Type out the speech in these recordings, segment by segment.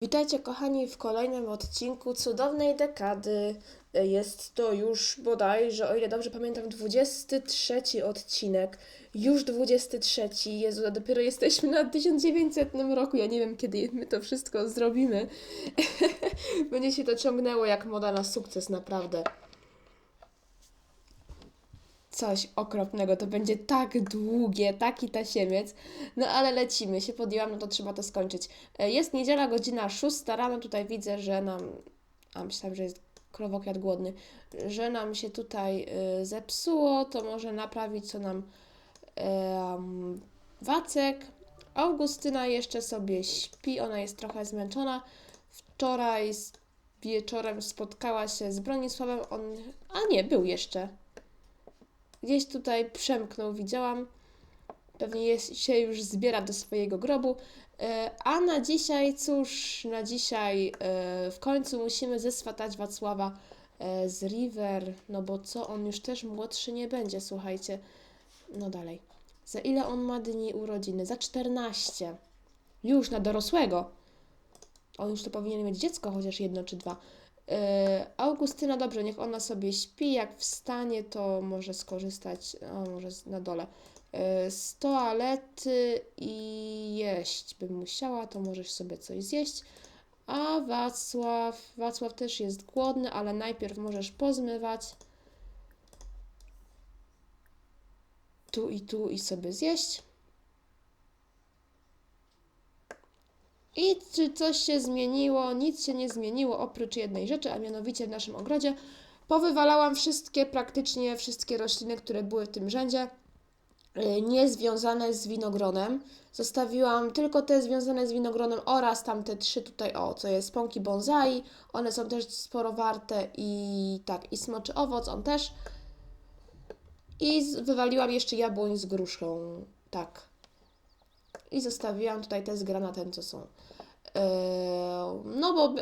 Witajcie kochani w kolejnym odcinku cudownej dekady. Jest to już bodajże, o ile dobrze pamiętam, 23 odcinek. Już 23. Jezu, dopiero jesteśmy na 1900 roku. Ja nie wiem, kiedy my to wszystko zrobimy. Będzie się to ciągnęło jak moda na sukces, naprawdę. Coś okropnego, to będzie tak długie, taki tasiemiec. No ale lecimy, się podjęłam, no to trzeba to skończyć. E, Jest niedziela, godzina 6 rano, tutaj widzę, że nam, a myślałam, że jest krowokwiat głodny, że nam się tutaj y, zepsuło, to może naprawić co nam em, Wacek. Augustyna jeszcze sobie śpi, ona jest trochę zmęczona. Wczoraj s- wieczorem spotkała się z Bronisławem, on, a nie, był jeszcze. Gdzieś tutaj przemknął, widziałam. Pewnie jest, się już zbiera do swojego grobu. E, A na dzisiaj, cóż, na dzisiaj e, w końcu musimy zeswatać Wacława e, z River, no bo co, on już też młodszy nie będzie, słuchajcie. No dalej. Za ile on ma dni urodziny? Za 14. Już na dorosłego. On już to powinien mieć dziecko, chociaż jedno czy dwa. E, Augustyna, dobrze, niech ona sobie śpi. Jak wstanie, to może skorzystać, o, może na dole. E, Z toalety i jeść bym musiała, to możesz sobie coś zjeść. A Wacław, Wacław też jest głodny, ale najpierw możesz pozmywać. Tu i tu i sobie zjeść. I czy coś się zmieniło? Nic się nie zmieniło oprócz jednej rzeczy, a mianowicie w naszym ogrodzie powywalałam wszystkie, praktycznie wszystkie rośliny, które były w tym rzędzie, y, niezwiązane z winogronem. Zostawiłam tylko te związane z winogronem oraz tamte trzy tutaj, o, co jest pąki bonsai. One są też sporo warte i tak, i smoczy owoc, on też. I wywaliłam jeszcze jabłoń z gruszką, tak. I zostawiłam tutaj te z granatem, co są. Eee, No bo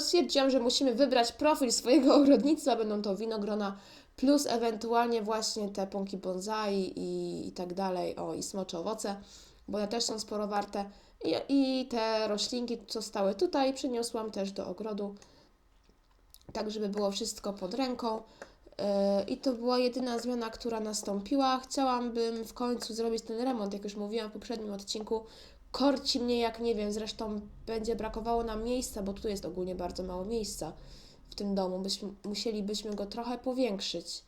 stwierdziłam, że musimy wybrać profil swojego ogrodnictwa, będą to winogrona plus ewentualnie właśnie te pąki bonsai i, i tak dalej, o i smocze owoce, bo one też są sporo warte. I, I te roślinki, co stały tutaj, przyniosłam też do ogrodu, tak żeby było wszystko pod ręką. Yy, I to była jedyna zmiana, która nastąpiła. Chciałabym w końcu zrobić ten remont, jak już mówiłam w poprzednim odcinku. Korci mnie jak nie wiem, zresztą będzie brakowało nam miejsca, bo tu jest ogólnie bardzo mało miejsca w tym domu. Byśmy, musielibyśmy go trochę powiększyć.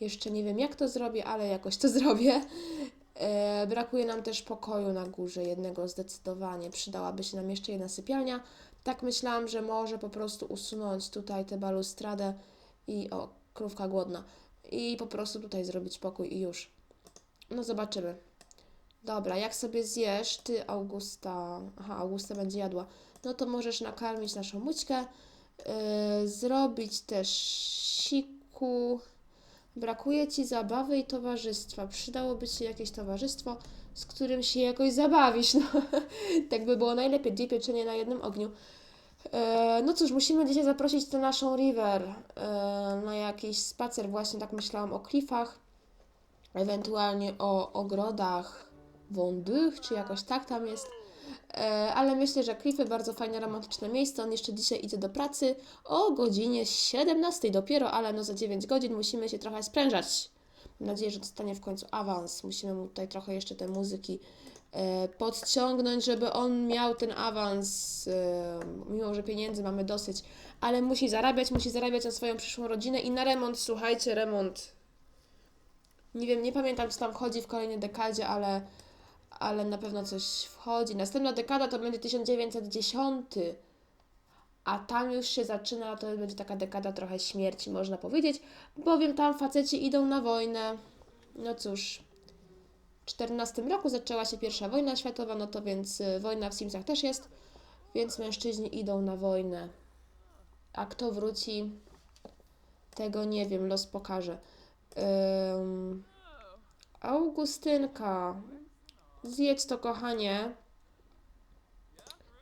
Jeszcze nie wiem jak to zrobię, ale jakoś to zrobię. E, brakuje nam też pokoju na górze, jednego zdecydowanie. Przydałaby się nam jeszcze jedna sypialnia. Tak myślałam, że może po prostu usunąć tutaj tę balustradę i o, krówka głodna. I po prostu tutaj zrobić pokój i już. No zobaczymy. Dobra, jak sobie zjesz, ty Augusta, aha, Augusta będzie jadła, no to możesz nakarmić naszą mućkę, yy, zrobić też siku. Brakuje ci zabawy i towarzystwa. Przydałoby się jakieś towarzystwo, z którym się jakoś zabawisz. No, tak by było najlepiej. Dwie pieczenie na jednym ogniu. E, no cóż, musimy dzisiaj zaprosić tę naszą River e, na jakiś spacer. Właśnie tak myślałam o klifach, ewentualnie o ogrodach Wądych, czy jakoś tak tam jest. E, ale myślę, że klify bardzo fajne, romantyczne miejsce. On jeszcze dzisiaj idzie do pracy o godzinie 17 dopiero, ale no za 9 godzin musimy się trochę sprężać. Mam nadzieję, że dostanie w końcu awans. Musimy mu tutaj trochę jeszcze te muzyki podciągnąć, żeby on miał ten awans, e, mimo że pieniędzy mamy dosyć, ale musi zarabiać, musi zarabiać na swoją przyszłą rodzinę i na remont, słuchajcie, remont. Nie wiem, nie pamiętam, co tam wchodzi w kolejnej dekadzie, ale, ale na pewno coś wchodzi. Następna dekada to będzie 1910, a tam już się zaczyna, to będzie taka dekada trochę śmierci, można powiedzieć, bowiem tam faceci idą na wojnę. No cóż, 14 roku zaczęła się pierwsza wojna światowa, no to więc y, wojna w Simsach też jest, więc mężczyźni idą na wojnę. A kto wróci, tego nie wiem, los pokaże. Ym, Augustynka, zjedz to, kochanie.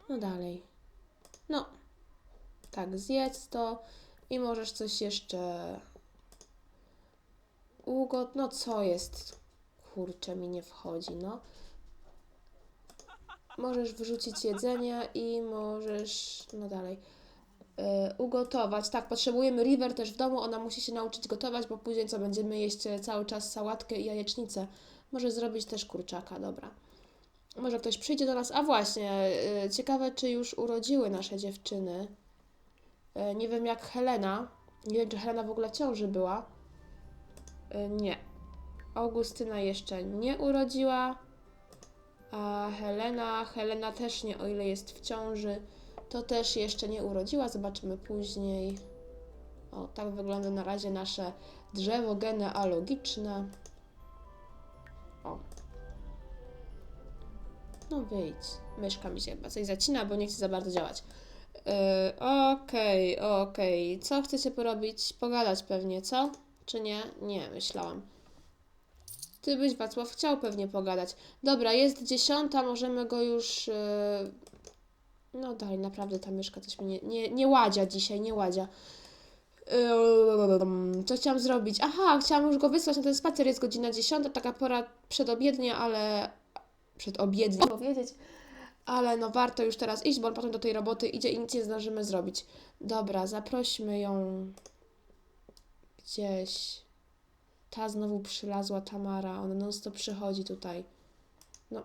No dalej. No, tak, zjedz to i możesz coś jeszcze ugod... No co jest? Kurczę, mi nie wchodzi, no. możesz wrzucić jedzenie i możesz, no dalej, e, ugotować. Tak, potrzebujemy River też w domu, ona musi się nauczyć gotować, bo później co, będziemy jeść cały czas sałatkę i jajecznicę. Może zrobić też kurczaka, dobra. Może ktoś przyjdzie do nas. A właśnie, e, ciekawe, czy już urodziły nasze dziewczyny. E, Nie wiem jak Helena. Nie wiem, czy Helena w ogóle ciąży była. E, Nie. Augustyna jeszcze nie urodziła. A Helena, Helena też nie, o ile jest w ciąży, to też jeszcze nie urodziła. Zobaczymy później. O, tak wygląda na razie nasze drzewo genealogiczne. O. No wyjdź. Myszka mi się chyba coś zacina, bo nie chce za bardzo działać. Yy, Okej, okej. Co chcecie porobić? Pogadać pewnie, co? Czy nie? Nie, myślałam. Ty byś, Wacław, chciał pewnie pogadać. Dobra, jest dziesiąta, możemy go już... Yy... No dalej, naprawdę ta myszka coś mnie nie, nie, nie ładzia dzisiaj, nie ładzia. Yy, Co chciałam zrobić? Aha, chciałam już go wysłać na ten spacer, jest godzina dziesiąta, taka pora przedobiednia, ale... Przedobiednia, powiedzieć. Ale no warto już teraz iść, bo on potem do tej roboty idzie i nic nie zdążymy zrobić. Dobra, zaprośmy ją gdzieś. Ta znowu przylazła Tamara, ona non stop przychodzi tutaj. No.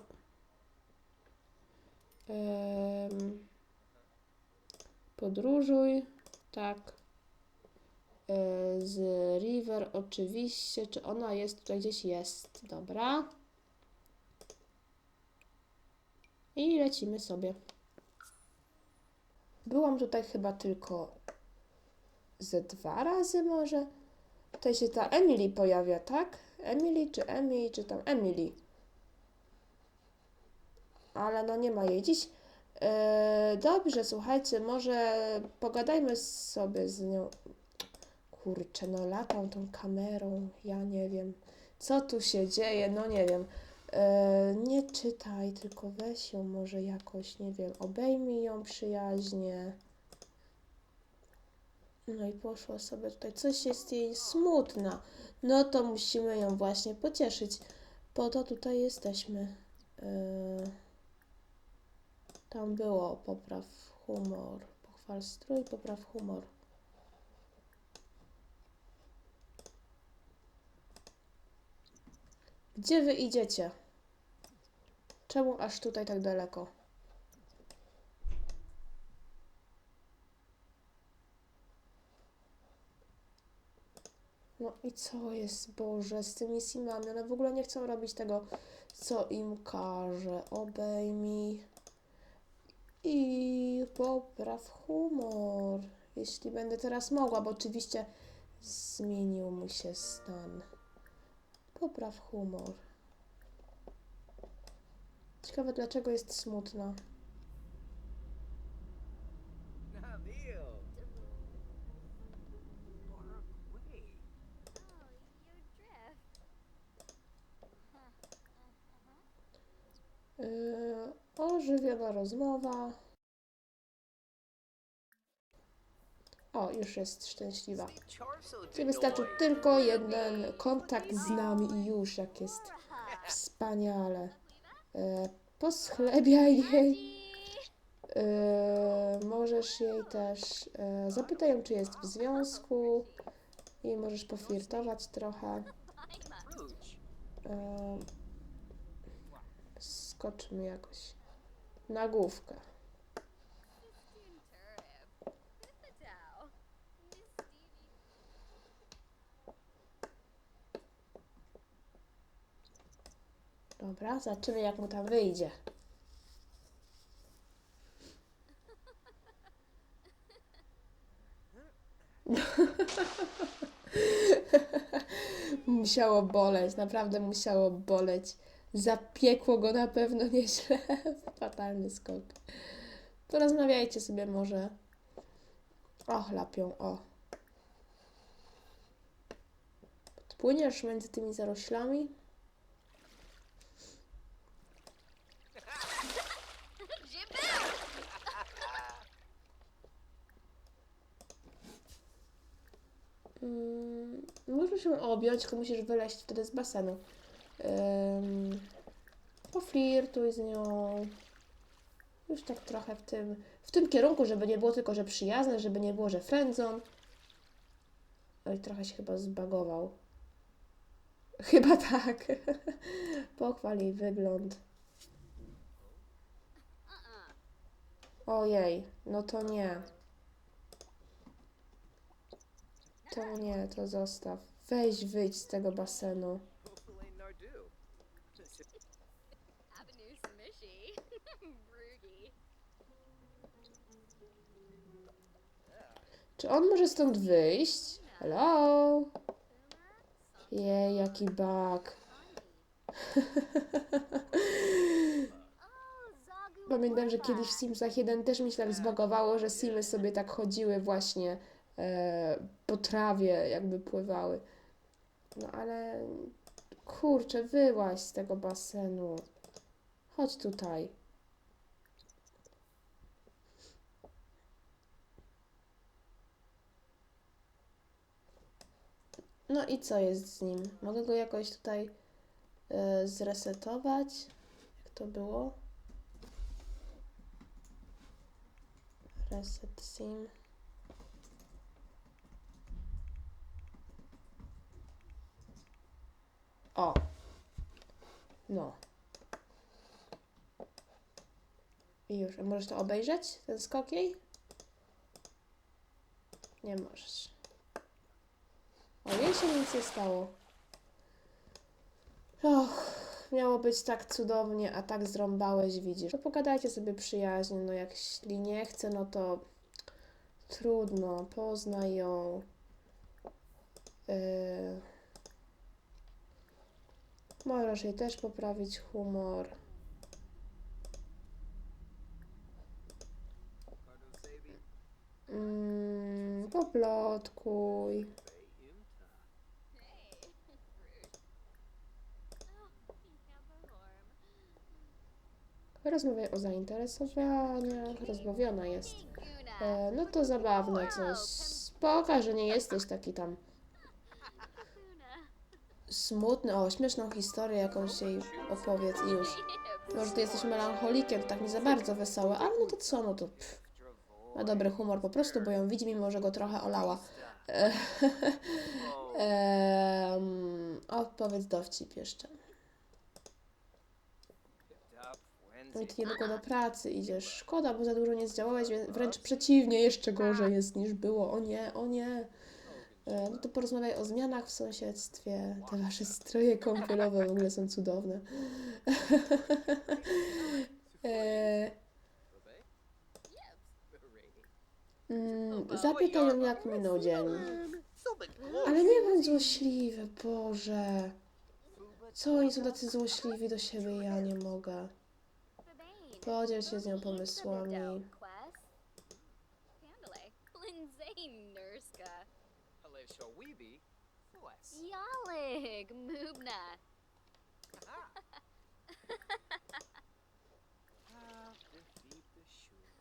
Podróżuj, tak. E, Z River oczywiście, czy ona jest tutaj gdzieś jest, dobra. I lecimy sobie. Byłam tutaj chyba tylko ze dwa razy może. Tutaj się ta Emily pojawia, tak? Emily czy Emily, czy tam Emily. Ale no nie ma jej dziś. E, dobrze, słuchajcie, może pogadajmy sobie z nią. Kurczę, no latał tą kamerą, ja nie wiem. Co tu się dzieje? No nie wiem. E, nie czytaj, tylko weź ją może jakoś, nie wiem, obejmij ją przyjaźnie. No i poszła sobie tutaj. Coś jest jej smutna. No to musimy ją właśnie pocieszyć. Po to tutaj jesteśmy. Yy, Tam było popraw humor. Pochwal strój, popraw humor. Gdzie wy idziecie? Czemu aż tutaj tak daleko? No i co jest, Boże, z tymi simami? One w ogóle nie chcą robić tego, co im każe. Obejmij i popraw humor. Jeśli będę teraz mogła, bo oczywiście zmienił mu się stan. Popraw humor. Ciekawe, dlaczego jest smutna. Ożywiona rozmowa. O, już jest szczęśliwa. Ci wystarczył tylko jeden kontakt z nami i już jak jest wspaniale. E, poschlebiaj jej. E, możesz jej też e, zapytaj ją, czy jest w związku i możesz poflirtować trochę. E, skoczmy jakoś na główkę. Dobra, zobaczymy jak mu tam wyjdzie. musiało boleć, naprawdę musiało boleć. Zapiekło go na pewno nieźle. Fatalny skok. Porozmawiajcie sobie może. O, chlapią, o. Podpłyniesz między tymi zaroślami? Mm, możesz ją objąć, tylko musisz wyleźć wtedy z basenu. Poflirtuj z nią. Już tak trochę w tym, w tym kierunku, żeby nie było tylko, że przyjazne, żeby nie było, że frędzon. Oj, trochę się chyba zbagował. Chyba tak. Pochwal jej wygląd. Ojej, no to nie. To nie, to zostaw. Weź wyjdź z tego basenu. Czy on może stąd wyjść? Hello? Jej, jaki bug. Pamiętam, że kiedyś w Simsach 1 też mi się tak zbagowało, że Simy sobie tak chodziły właśnie e, po trawie, jakby pływały. No ale kurczę, wyłaź z tego basenu. Chodź tutaj. No i co jest z nim? Mogę go jakoś tutaj e, zresetować? Jak to było? Reset sim. O. No. I już. A możesz to obejrzeć? Ten skok jej? Nie możesz. O, jej się nic nie stało. Och, miało być tak cudownie, a tak zrąbałeś, widzisz. No pogadajcie sobie przyjaźnie, no jak jeśli nie chce, no to trudno, poznaj ją. Yy... Możesz jej też poprawić humor. Mm, poplotkuj. Rozmawiaj o zainteresowaniach. Rozbawiona jest. E, no to zabawne coś. Spoko, że nie jesteś taki tam smutny. O, śmieszną historię jakąś jej opowiedz i już. Może ty jesteś melancholikiem, tak nie za bardzo wesoły, ale no to co, no to pff, ma dobry humor po prostu, bo ją widzi, mimo że go trochę olała. E, em, opowiedz dowcip jeszcze. No i Wednesday. ty niedługo do pracy idziesz. Szkoda, bo za dużo nie zdziałałeś, więc wręcz przeciwnie, jeszcze gorzej jest niż było. O nie, o nie. E, No to porozmawiaj o zmianach w sąsiedztwie. Te wasze stroje kąpielowe w ogóle są cudowne. e, mm, zapytaj ją, jak minął dzień. Ale nie bądź złośliwy, Boże. Co oni są tacy złośliwi do siebie, ja nie mogę. Podziel się z nią pomysłami.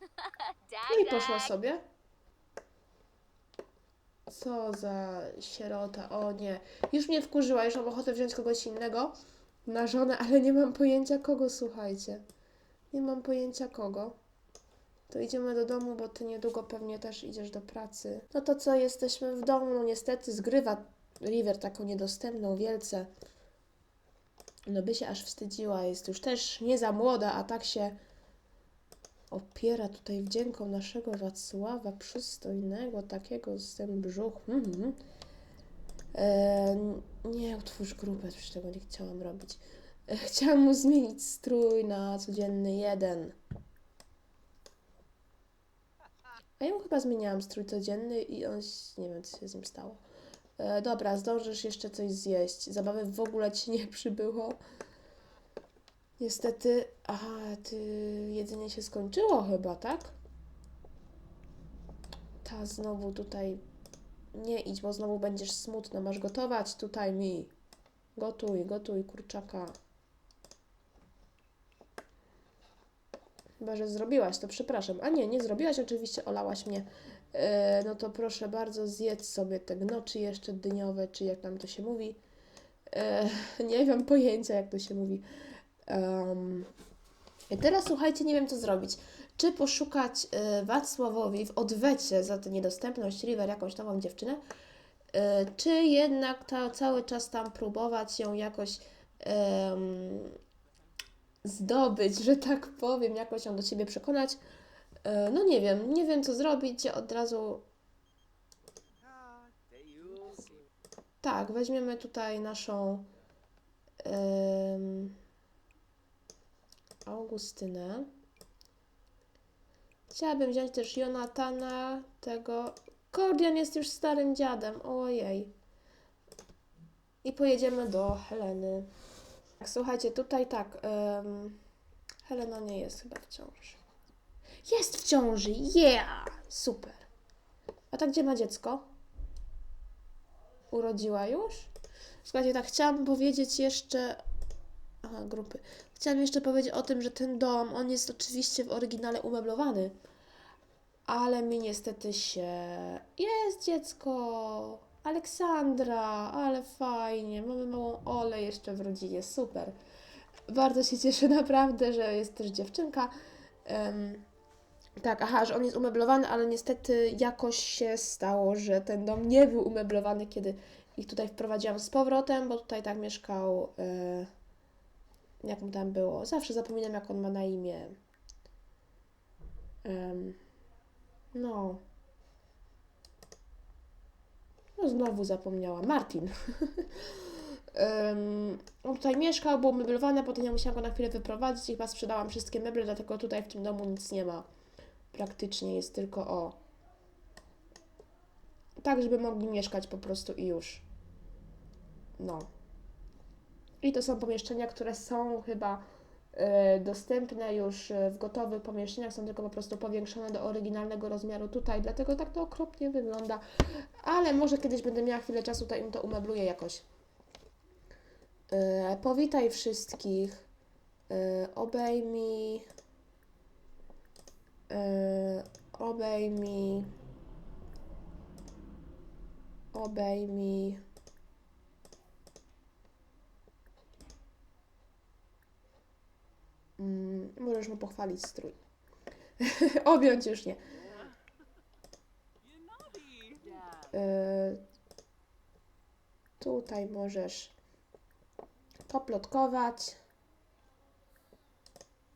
No i poszła sobie. Co za sierota, o nie. Już mnie wkurzyła, już mam ochotę wziąć kogoś innego na żonę, ale nie mam pojęcia kogo, słuchajcie. Nie mam pojęcia kogo. To idziemy do domu, bo ty niedługo pewnie też idziesz do pracy. No to co, jesteśmy w domu, no niestety zgrywa River taką niedostępną wielce. No by się aż wstydziła, jest już też nie za młoda, a tak się opiera tutaj wdzięką naszego Wacława przystojnego, takiego z tym brzuch. Mhm. E, nie, utwórz grupę, już tego nie chciałam robić. Chciałam mu zmienić strój na codzienny jeden. A ja mu chyba zmieniałam strój codzienny i on, nie wiem, co się z nim stało. E, dobra, zdążysz jeszcze coś zjeść. Zabawy w ogóle ci nie przybyło. Niestety, aha, ty jedzenie się skończyło chyba, tak? Ta znowu tutaj nie idź, bo znowu będziesz smutna. Masz gotować tutaj mi. Gotuj, gotuj kurczaka. Chyba, że zrobiłaś, to przepraszam. A nie, nie zrobiłaś, oczywiście olałaś mnie. E, no to proszę bardzo, zjedz sobie te gnoczy jeszcze dyniowe, czy jak tam to się mówi. E, nie mam pojęcia, jak to się mówi. Um, I teraz słuchajcie, nie wiem co zrobić. czy poszukać y, Wacławowi w odwecie za tę niedostępność River jakąś nową dziewczynę, czy jednak cały czas tam próbować ją jakoś zdobyć, że tak powiem, jakoś ją do siebie przekonać. Y, no nie wiem, nie wiem co zrobić, od razu tak, weźmiemy tutaj naszą em, Augustynę. Chciałabym wziąć też Jonatana, tego. Kordian jest już starym dziadem, ojej. I pojedziemy do Heleny. Tak, Słuchajcie, tutaj tak. em, Helena nie jest chyba w ciąży. Jest w ciąży, yeah! Super. A tak gdzie ma dziecko? Urodziła już? Słuchajcie, tak chciałam powiedzieć jeszcze. Aha, grupy. Chciałam jeszcze powiedzieć o tym, że ten dom, on jest oczywiście w oryginale umeblowany, ale mi niestety się. Jest dziecko! Aleksandra, ale fajnie. Mamy małą Olę jeszcze w rodzinie, super. Bardzo się cieszę naprawdę, że jest też dziewczynka. Em, tak, aha, że on jest umeblowany, ale niestety jakoś się stało, że ten dom nie był umeblowany, kiedy ich tutaj wprowadziłam z powrotem, bo tutaj tak mieszkał. E, jak mu tam było? Zawsze zapominam, jak on ma na imię. Em, no. No, znowu zapomniałam. Martin. Em, on tutaj mieszkał, było meblowane, potem ja musiałam go na chwilę wyprowadzić i chyba sprzedałam wszystkie meble, dlatego tutaj w tym domu nic nie ma. Praktycznie jest tylko o. Tak, żeby mogli mieszkać po prostu i już. No. I to są pomieszczenia, które są chyba dostępne już e, w gotowych pomieszczeniach, są tylko po prostu powiększone do oryginalnego rozmiaru tutaj, dlatego tak to okropnie wygląda. Ale może kiedyś będę miała chwilę czasu, to im to umebluję jakoś. E, powitaj wszystkich. E, obejmij. E, obejmij. Obejmij. Mm, możesz mu pochwalić strój. Objąć już nie. E, tutaj możesz poplotkować.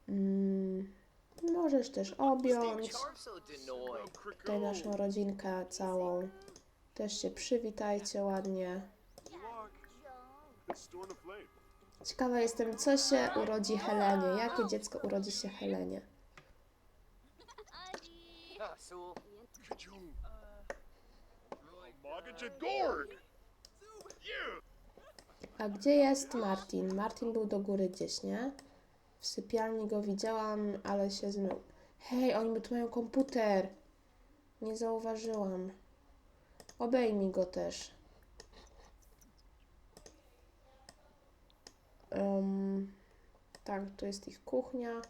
Mm, możesz też objąć tutaj naszą rodzinkę całą. Też się przywitajcie ładnie. Ciekawa jestem, co się urodzi Helenie. Jakie dziecko urodzi się Helenie? A gdzie jest Martin? Martin był do góry gdzieś, nie? W sypialni go widziałam, ale się zmył. Hej, oni tu mają komputer. Nie zauważyłam. Obejmij go też. Em, tak, tu jest ich kuchnia.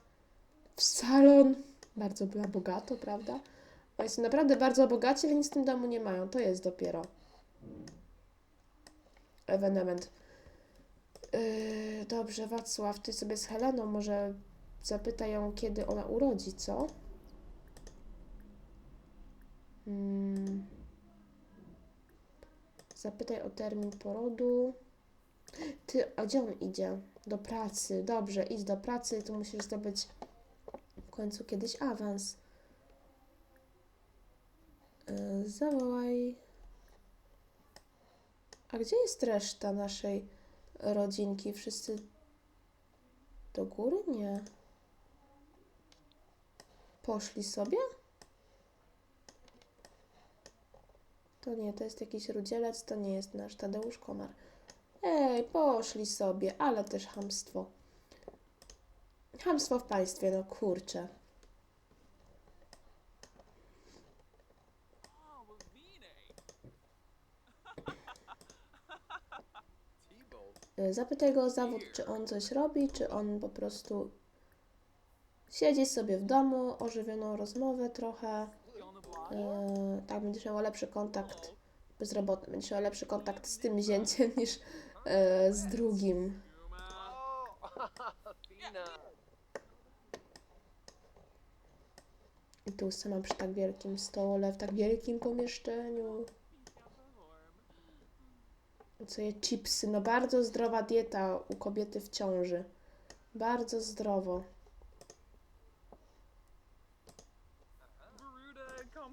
W salon. Bardzo była bogato, prawda? Oni są naprawdę bardzo bogaci, ale nic w tym domu nie mają. To jest dopiero ewenement. Yy, dobrze, Wacław, ty sobie z Heleną może zapytaj ją, kiedy ona urodzi, co? Mm. Zapytaj o termin porodu. Ty, a gdzie on idzie? Do pracy. Dobrze, idź do pracy, tu musisz zdobyć w końcu kiedyś awans. Yy, zawołaj. A gdzie jest reszta naszej rodzinki? Wszyscy do góry? Nie. Poszli sobie? To nie, to jest jakiś rudzielec, to nie jest nasz Tadeusz Komar. Ej, poszli sobie, ale też hamstwo. Hamstwo w państwie, no kurczę. Zapytaj go o zawód, czy on coś robi, czy on po prostu siedzi sobie w domu, ożywioną rozmowę trochę. Yy, tak, będziesz miała lepszy kontakt bezrobotny, będziesz miała lepszy kontakt z tym zięciem niż yy, z drugim. I tu sama przy tak wielkim stole, w tak wielkim pomieszczeniu. Co je chipsy? No bardzo zdrowa dieta u kobiety w ciąży. Bardzo zdrowo.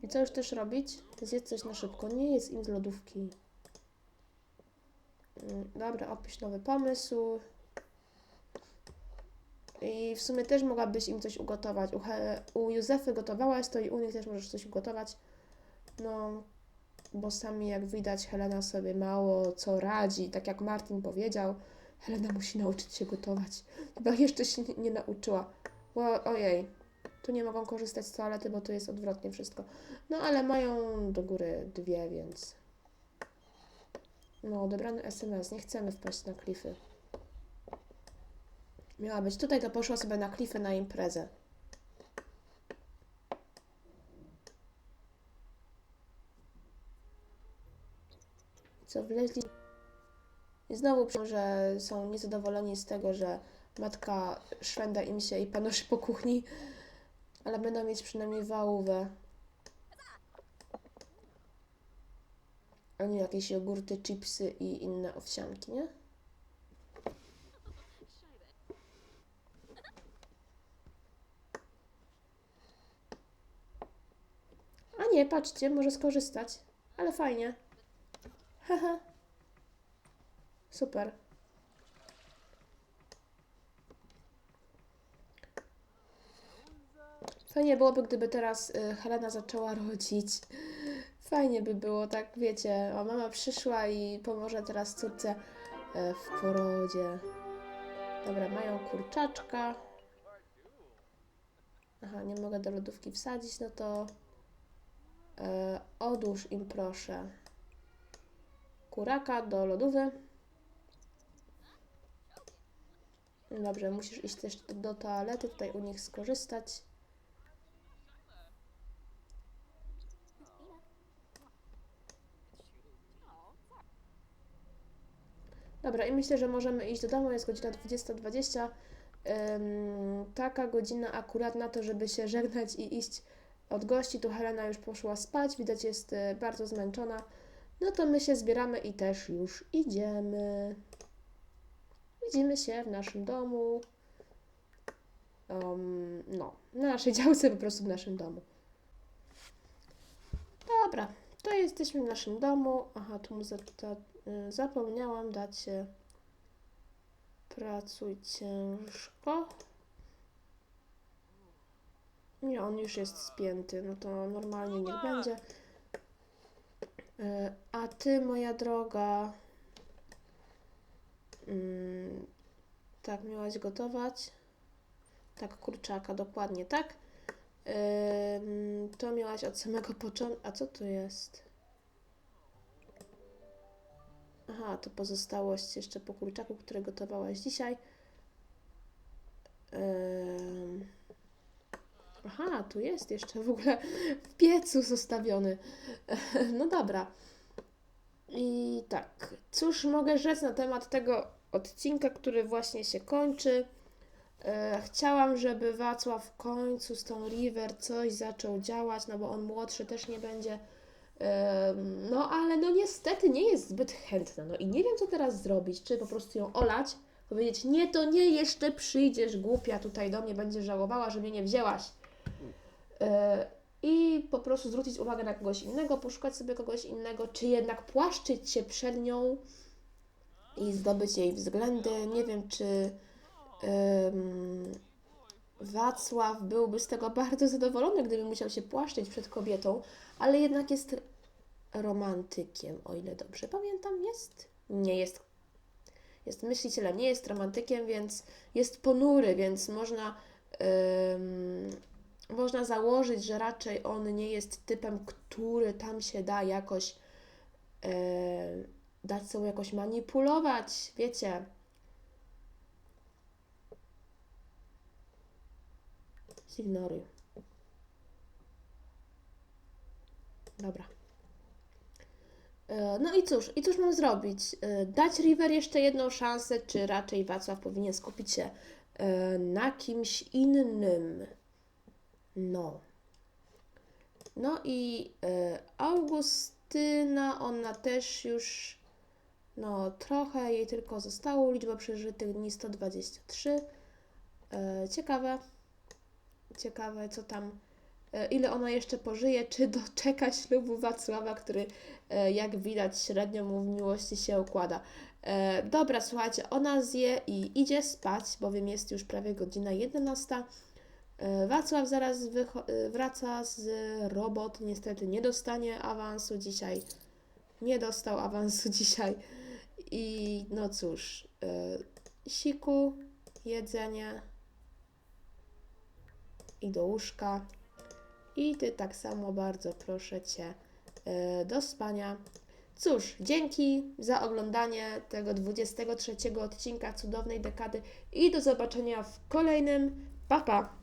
I co już też robić? Zjedz coś na szybko. Nie jest im z lodówki. Mm, Dobra, opisz nowy pomysł. I w sumie też mogłabyś im coś ugotować. U, u Józefy gotowałaś, to i u nich też możesz coś ugotować. No, bo sami jak widać, Helena sobie mało co radzi. Tak jak Martin powiedział, Helena musi nauczyć się gotować. Chyba jeszcze się nie, nie nauczyła. O, ojej, tu nie mogą korzystać z toalety, bo tu jest odwrotnie wszystko. No, ale mają do góry dwie, więc... No, odebrany SMS. Nie chcemy wpaść na klify. Miała być tutaj, to poszła sobie na klify na imprezę. Co wleźli? I znowu piszą, że są niezadowoleni z tego, że matka szwenda im się i panoszy po kuchni, ale będą mieć przynajmniej wałówę. A nie jakieś jogurty, chipsy i inne owsianki, nie? A nie, patrzcie, może skorzystać. Ale fajnie. Haha. Super. Fajnie byłoby, gdyby teraz y, Helena zaczęła rodzić. Fajnie by było, tak wiecie, a mama przyszła i pomoże teraz córce e, w porodzie. Dobra, mają kurczaczka. Aha, nie mogę do lodówki wsadzić, no to e, odłóż im proszę kuraka do lodówy. Dobrze, musisz iść też do, do toalety, tutaj u nich skorzystać. Dobra, i myślę, że możemy iść do domu, jest godzina 20.20. Ym, taka godzina akurat na to, żeby się żegnać i iść od gości. Tu Helena już poszła spać, widać jest y, bardzo zmęczona. No to my się zbieramy i też już idziemy. Widzimy się w naszym domu. Um, no, na naszej działce, po prostu w naszym domu. Dobra, to jesteśmy w naszym domu. Aha, tu mu za, ta, y, zapomniałam dać. Pracuj ciężko. Nie, on już jest spięty, no to normalnie niech będzie. E, A ty, moja droga, mm, tak, miałaś gotować? Tak, kurczaka, dokładnie tak. Ym, To miałaś od samego początku. A co to jest? Aha, to pozostałość jeszcze po kurczaku, który gotowałaś dzisiaj. Aha, tu jest jeszcze w ogóle w piecu zostawiony. No dobra. I tak, cóż mogę rzec na temat tego odcinka, który właśnie się kończy. E, chciałam, żeby Wacław w końcu z tą River coś zaczął działać, no bo on młodszy też nie będzie. No ale no niestety nie jest zbyt chętna. No i nie wiem, co teraz zrobić. Czy po prostu ją olać, powiedzieć, nie, to nie, jeszcze przyjdziesz, głupia, tutaj do mnie będziesz żałowała, że mnie nie wzięłaś. E, I po prostu zwrócić uwagę na kogoś innego, poszukać sobie kogoś innego, czy jednak płaszczyć się przed nią i zdobyć jej względy. Nie wiem, czy em, Wacław byłby z tego bardzo zadowolony, gdyby musiał się płaszczyć przed kobietą, ale jednak jest romantykiem, o ile dobrze pamiętam, jest? Nie jest. Jest myślicielem, nie jest romantykiem, więc jest ponury, więc można, em, można założyć, że raczej on nie jest typem, który tam się da jakoś e, dać sobie jakoś manipulować, wiecie. Zignoruj. Dobra. E, No i cóż, i cóż mam zrobić? E, Dać River jeszcze jedną szansę, czy raczej Wacław powinien skupić się e, na kimś innym? No. No i Augustyna, ona też już, no trochę jej tylko zostało, liczba przeżytych dni 123. E, ciekawe, ciekawe co tam, ile ona jeszcze pożyje, czy doczeka ślubu Wacława, który e, jak widać średnio mu w miłości się układa. E, dobra, słuchajcie, ona zje i idzie spać, bowiem jest już prawie godzina 11. E, Wacław zaraz e, wraca z robot. Niestety nie dostanie awansu dzisiaj. Nie dostał awansu dzisiaj. I no cóż, e, siku, jedzenie i do łóżka. I ty tak samo bardzo proszę cię e, do spania. Cóż, dzięki za oglądanie tego 23 odcinka cudownej dekady i do zobaczenia w kolejnym. Pa pa!